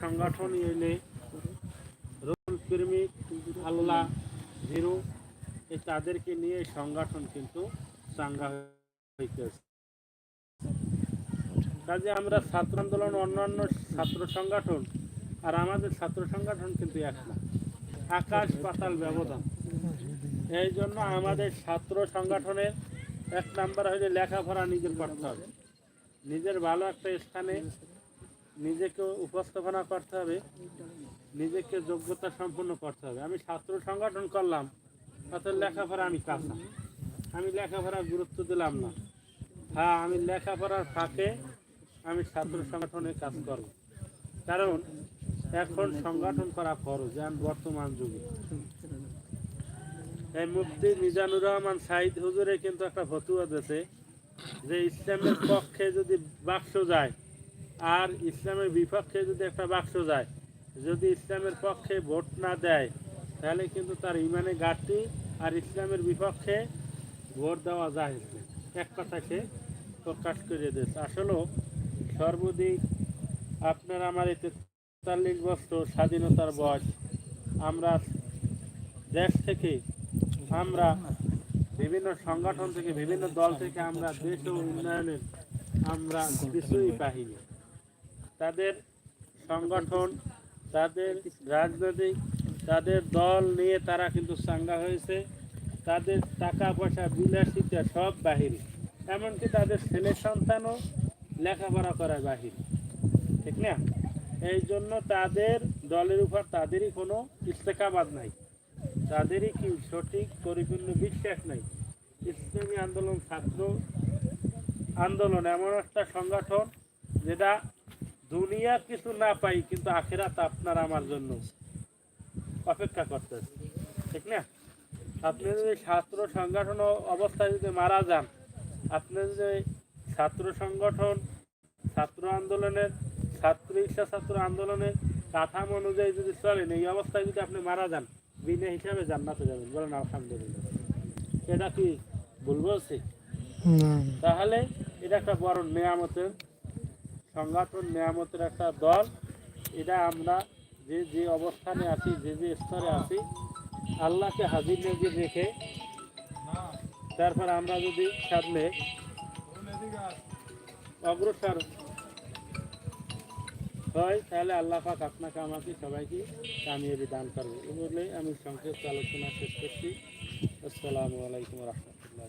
সংগঠন এলে রুল প্রেমিক আল্লাহ হিরো এই তাদেরকে নিয়ে সংগঠন কিন্তু চাঙ্গা হইতেছে। কাজে আমরা ছাত্র আন্দোলন, অন্যান্য ছাত্র সংগঠন আর আমাদের ছাত্র সংগঠন কিন্তু এক না। আকাশ পাতাল ব্যবধান। এই জন্য আমাদের ছাত্র সংগঠনের এক নাম্বার হলে লেখাপড়া নিজের করতে হবে। নিজের ভালো একটা স্থানে নিজেকে উপস্থাপনা করতে হবে, নিজেকে যোগ্যতা সম্পন্ন করতে হবে। আমি ছাত্র সংগঠন করলাম অর্থাৎ লেখাপড়া আমি কাঁচা। আমি লেখাপড়া গুরুত্ব দিলাম না। হ্যাঁ আমি লেখাপড়ার ফাঁকে আমি ছাত্র সংগঠনে কাজ করব। কারণ এখন সংগঠন করা খরচ যেমন বর্তমান যুগে। এই মুফতি মিজানুর রহমান সাইদ হুজুরে কিন্তু একটা ফতুয়া দিয়েছে যে ইসলামের পক্ষে যদি বাক্স যায় আর ইসলামের বিপক্ষে যদি একটা বাক্স যায়, যদি ইসলামের পক্ষে ভোট না দেয়, তাহলে কিন্তু তার ইমানে ঘাটতি আর ইসলামের বিপক্ষে ভোট দেওয়া যায় এক কথা সে প্রকাশ করে দিয়েছে। আসলেও সর্বাধিক আপনার আমার এই তেতাল্লিশ বছর স্বাধীনতার বয়স, আমরা দেশ থেকে আমরা বিভিন্ন সংগঠন থেকে, বিভিন্ন দল থেকে আমরা দেশ ও উন্নয়নের আমরা কিছুই পাইনি। তাদের সংগঠন, তাদের রাজনৈতিক, তাদের দল নিয়ে তারা কিন্তু চাঙ্গা হয়েছে। তাদের টাকা পয়সা বিলাসিতা সব বাহিরে। এমনকি তাদের ছেলে সন্তানও লেখাপড়া করায় বাহির। ঠিক না? এই জন্য তাদের দলের উপর তাদেরই কোনো ইস্তেকাবাদ নাই। তাদেরই কি সঠিক, পরিপূর্ণ বিশ্বাস নাই? ইসলামী আন্দোলন ছাত্র আন্দোলন এমন একটা সংগঠন যেটা দুনিয়া কিছু না পাই কিন্তু আখেরাত আপনার আমার জন্য। অপেক্ষা করতেছে। ঠিক না? আপনি যদি ছাত্র সংগঠন অবস্থায় যদি মারা যান আপনি যদি ছাত্র সংগঠন ছাত্র আন্দোলনের ছাত্র ইচ্ছা ছাত্র আন্দোলনের কাঠামো অনুযায়ী যদি চলেন এই অবস্থায় যদি আপনি মারা যান বিনা হিসাবে জান্নাতে যাবেন। বলেন আলহামদুলিল্লাহ। এটা কি ভুল বলছি? তাহলে এটা একটা বড় নেয়ামতের সংগঠন নেয়ামতের একটা দল। এটা আমরা যে যে অবস্থানে আছি, যে যে স্তরে আছি, আল্লাহকে হাজির নজির রেখে তারপর আমরা যদি সামনে অগ্রসর হয়, তাহলে আল্লাহ পাক আপনাকে, আমাকে সবাইকে কামিয়াবি দান করবে। এই বলে আমি সংক্ষিপ্ত আলোচনা শেষ করছি। আসসালামু আলাইকুম রহমতুল্লাহ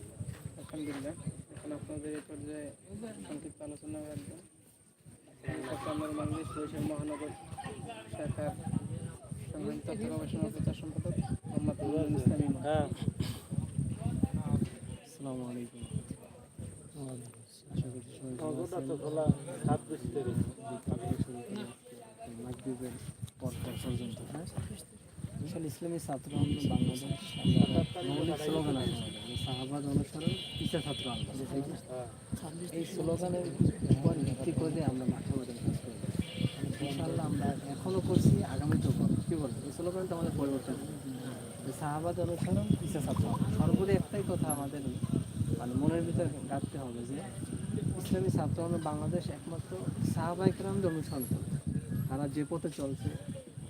আলহামদুলিল্লাহ। এখন আপনাদের এই পর্যায়ে সংক্ষিপ্ত আলোচনা আমার বাংলাদেশ বরিশাল মহানগর শাখার সংগ্রামী তথ্য গবেষণা প্রচার সম্পাদক মোহাম্মদ নুরুল ইসলাম হ্যাঁ। আসসালামু আলাইকুম। হ্যাঁ? বিশাল ইসলামী ছাত্র আন্দোলন বাংলাদেশ মৌলিক স্লোগান আছে। সাহাবাদ অনুসরণ পিছা ছাত্র আন্দোলন তাই না? হ্যাঁ। এই স্লোগানের উপর ভিত্তি করে আমরা মাঠে মধ্যে কাজ করি ইনশাআল্লাহ আমরা এখনও করছি আগামীতেও করব। কী বলব? এই স্লোগানটা আমাদের পরিবর্তন সাহাবাদ অনুসরণ পিছা ছাত্র। সর্বোদয় একটাই কথা আমাদের মানে মনের ভিতরে রাখতে হবে যে ইসলামী ছাত্র বাংলাদেশ একমাত্র সাহাবাইকরামদের অনুসরণ করে। তারা যে পথে চলছে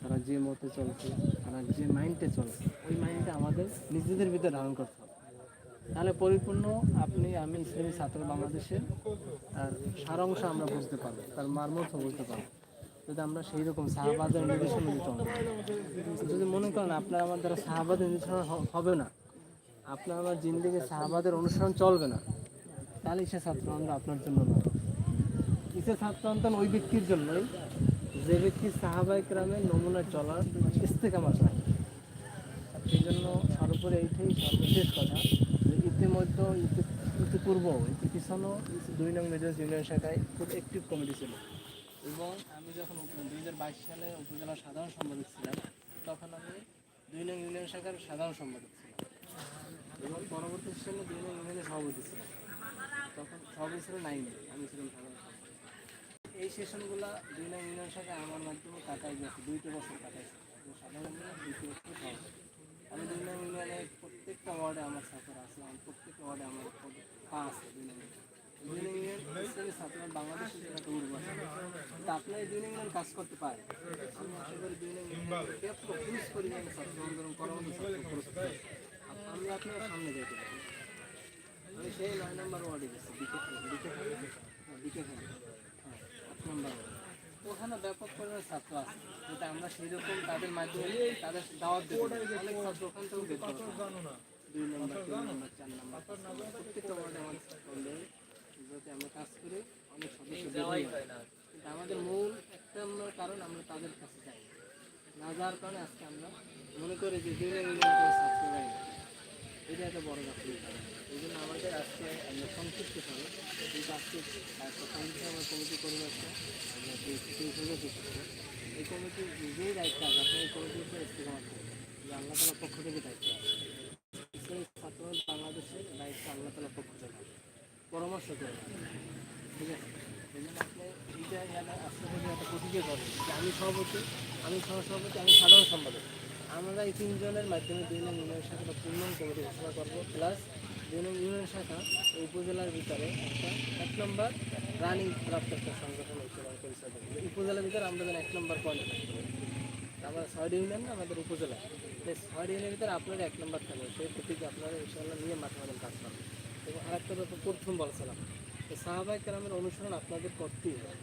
তারা যে মতে চলছে তারা যে মাইন্ডে চলছে ওই মাইন্ডটা আমাদের নিজেদের ভিতরে ধারণ করতে হবে। তাহলে পরিপূর্ণ আপনি আমি ইসলামী ছাত্র বাংলাদেশের, তার সারাংশ আমরা বুঝতে পারব, তার মারমর্থ বুঝতে পারব। যদি আমরা সেই রকম শাহবাদের নির্দেশন মেনে চলবো যদি মনে করেন আপনার আমার দ্বারা শাহবাদের নির্দেশন হবে না, আপনার আমার জিন্দিগি শাহবাদের অনুসরণ চলবে না, তাহলে সে ছাত্র আপনার জন্য নয় কিসের ছাত্র আন্দোলন ওই ব্যক্তির জন্যই যে ব্যক্তি সাহাবাহিক গ্রামের নমুনা চলার ইস্তেকামাত নাই সেই জন্য সর্বোপরি এইটাই সর্বশেষ কথা। যে ইতিমধ্যে ইতি- ইতিপূর্ব ইতি পিছনও দুই নং মেজাজ ইউনিয়ন শাখায় খুব অ্যাক্টিভ কমিটি ছিল। এবং আমি যখন দুই হাজার বাইশ সালে উপজেলা সাধারণ সম্পাদক ছিলাম, তখন আমি দুই নং ইউনিয়ন শাখার সাধারণ সম্পাদক ছিলাম। এবং পরবর্তী সময়ে দুই নং ইউনিয়নের সভাপতি ছিলাম। তখন সভাপতি ছিল নাইন আমি ছিলাম সাধারণ এই সেশনগুলো দুই নং ইউনিয়ন শাখায় আমার মাধ্যমে কাটাই গেছে, দুইটা বছর কাটাইছে। সাধারণ দুইটি বছর সভাপতি আমি দুই নং ইউনিয়নের প্রত্যেকটা ওয়ার্ডে আমার সাফার আছে আমার প্রত্যেকটা ওয়ার্ডে আমার পা আছে দুই ইউনিয়নে। ইউনিয়ন ইউনিয়ন ছাত্র বাংলাদেশের একটা উর্বর তা আপনারা এই ইউনিয়ন ইউনিয়ন কাজ করতে পারেন আমি আশা করি ইউনিয়ন ইউনিয়নকে প্রচুর পরিমাণে ছাত্র আন্দোলন করার মতো ছাত্র। আমরা আপনারা সামনে যেতে পারি আমি সেই নয় নম্বর ওয়ার্ডে গেছি দিকে দিকে ফেলে হ্যাঁ, ফেলে হ্যাঁ আট নম্বর ওয়ার্ড ওখানে ব্যাপক পরিমাণে ছাত্র আছে। যেটা আমরা সেই রকম তাদের মাধ্যমে তাদের দাওয়াত দেবো অনেক ছাত্র ওখান থেকেও বের। দুই নম্বর তিন নম্বর চার নম্বর। প্রত্যেকটা ওয়ার্ডে আমাদের ছাত্রদের যাতে আমরা কাজ করে অনেক সদস্য। কিন্তু আমাদের মূল একটা কারণ আমরা তাদের কাছে যাই। না যাওয়ার কারণে আজকে আমরা মনে করি যে দুই মিলিয়ন করে ছাত্র যাই না। এটা একটা বড় গাফিল এই জন্য আমাদের আজকে সংক্ষিপ্ত হবে কিন্তু আজকে একটা কমিটি আমরা কমিটি করব একটা এই কমিটির যে দায়িত্ব আছে আপনি এই কমিটির উপরে করবেন যে আল্লাহ তালার পক্ষ থেকে দায়িত্ব আছে। ছাত্র বাংলাদেশের দায়িত্ব আল্লাহ তালার পক্ষ থেকে পরামর্শ করে ঠিক আছে? এই জন্য আপনি একটা যে আমি সভাপতি, আমি সহসভাপতি, আমি সাধারণ সম্পাদক। আমরা এই তিনজনের মাধ্যমে দুই নং ইউনিয়ন শাখা একটা পূর্ণ কমিটি ঘোষণা করব। প্লাস দুই নং ইউনিয়ন শাখা এই উপজেলার ভিতরে একটা এক নম্বর রানিং প্রাপ্ত একটা সংগঠন পরিচয় দেবো উপজেলার ভিতরে আমরা যেন এক নম্বর পয়েন্টে আমরা ছয়টি ইউনিয়ন আমাদের উপজেলা। এই ছয়টি ইউনিয়নের ভিতরে আপনারা এক নম্বর থাকবে। সেই প্রতীকে আপনারা ইনশাল্লাহ নিয়ে মাঠে মাঠে কাজ করবেন। এবং আরেকটা ব্যাপার প্রথম বলছিলাম, এই সাহাবাই কেরামের অনুসরণ আপনাদের করতেই হবে।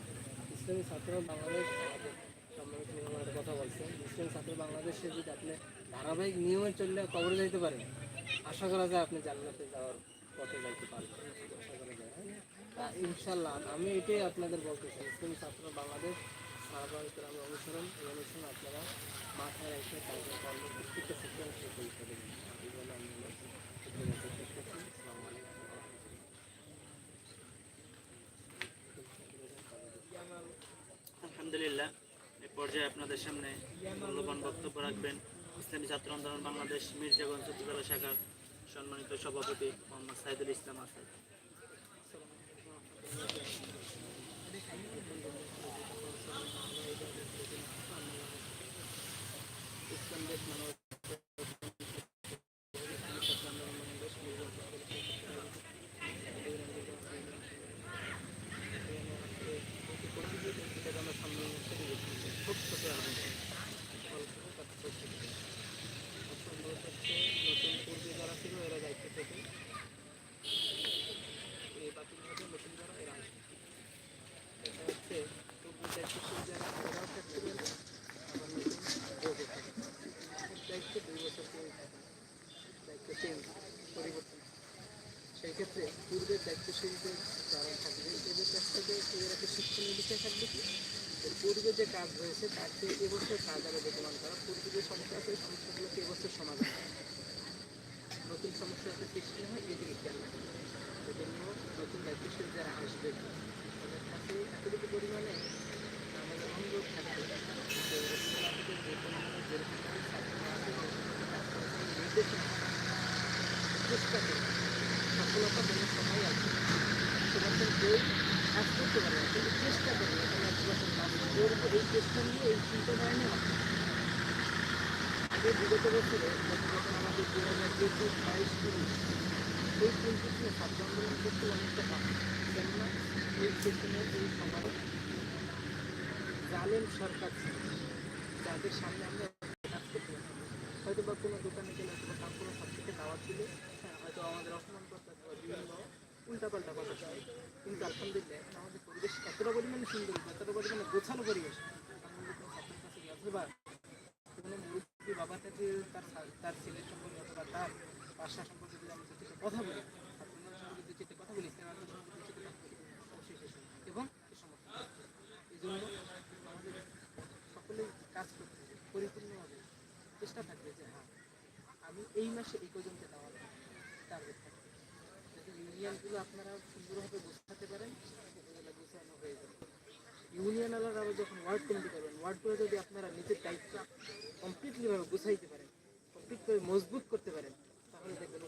ইসলামী ছাত্র বাংলাদেশ আমাদের সম্মানিত মেহমান একটা কথা ইসলামী ছাত্র বাংলাদেশে যদি আপনি ধারাবাহিক নিয়মে চললে কবরে যাইতে পারেন আশা করা যায় আপনি জান্নাতে যাওয়ার পথে যাইতে পারবেন আশা করা যায় হ্যাঁ? ইনশাল্লাহ আমি এটাই আপনাদের বলতে চাই ইসলামী ছাত্র বাংলাদেশ সাহাবাই কেরামের অনুসরণ, এই অনুসরণ আপনারা মাথায় রেখে কাজে কর্ম প্রত্যেকটা পরীক্ষা দেবেন এই। আলহামদুলিল্লাহ, এ পর্যায়ে আপনাদের সামনে মূল্যবান বক্তব্য রাখবেন। ইসলামী ছাত্র আন্দোলন বাংলাদেশ মির্জাগঞ্জ উপজেলা শাখার সম্মানিত সভাপতি মোহাম্মদ সাইদুল ইসলাম আসাদ। ইসলাম দেশ নতুন পূর্বে যারা ছিল এরা দায়িত্ব থেকে এই বাতিল হবে নতুন যারা এরা আসবে এটা হচ্ছে পূর্বে দায়িত্ব যারা এরাও থাকতে পারবে আবার নতুন যোগ হতে পারবে দায়িত্ব দুই বছর করে থাকে দায়িত্ব চেঞ্জ পরিবর্তন সেই ক্ষেত্রে দায়িত্বশীলদের যারা থাকবে এদের কাছ থেকে এদের একটা শিক্ষণীয় বিষয় থাকবে কি পূর্বে যে কাজ হয়েছে তার চেয়ে এবছর কাজ আরও বেগবান করা পূর্বে যে সমস্যা আছে সমস্যাগুলোকে এবছর সমাধান করা নতুন সমস্যা যাতে সৃষ্টি হয় এদিকে খেয়াল রাখা সেজন্য নতুন দায়িত্বশীল যারা আসবে তাদের কাছে এতটুকু পরিমাণে আমাদের অনুরোধ থাকবে যে যে ছাত্র আছে নির্দেশনা চেষ্টা সফলতা যেন সবাই আসবে কাজ করতে পারে না কিন্তু চেষ্টা করে, এখানে এক বছর ওর উপর এই চেষ্টা নিয়ে এই চিন্তাধারা নিয়ে আসবে আগে বিগত বছরে যখন আমাদের দু হাজার চব্বিশ বাইশ তিরিশ এই পরিস্থিতিতে ছাত্র আন্দোলন করতে অনেকটা পাপ। কেননা এই সেশনের এই সময় জালেম সরকার ছিল। যাদের সামনে আমরা কাজ করতে হয়তো বা কোনো দোকানে গেলে অথবা তার কোনো ছাত্রকে দাওয়াত দিলে হ্যাঁ হয়তো আমাদের অপমান করতে। বিভিন্ন উল্টাপাল্টা কথা ছিল কিন্তু আলহামদুলিল্লাহ, এখন আমাদের পরিবেশ এতটা পরিমাণে সুন্দর, এতটা পরিমাণে গোছানো পরিবেশ। যদি কোনো মুরব্বী বাবার কাছে তার তার ছেলের সম্পর্কে অথবা তার বাসা সম্পর্কে যদি আমি দুটিতে কথা বলি দুটিতে কথা বলি ইসলাম এবং এই আমাদের সকলেই কাজ করতে হবে, পরিপূর্ণভাবে। চেষ্টা থাকবে যে হ্যাঁ আমি এই মাসে এই পর্যন্ত দেওয়ার টার্গেট থাকবে যদি ইউনিয়নগুলো আপনারা সুন্দরভাবে গোছাতে পারেন উপজেলা গোছানো হয়ে যাবে। ইউনিয়ন আলাদা যখন ওয়ার্ড কমিটি করবেন ওয়ার্ডগুলো যদি আপনারা নিজের দায়িত্ব কমপ্লিটলিভাবে গুছাইতে পারেন কমপ্লিট করে মজবুত করতে পারেন, তাহলে দেখবেন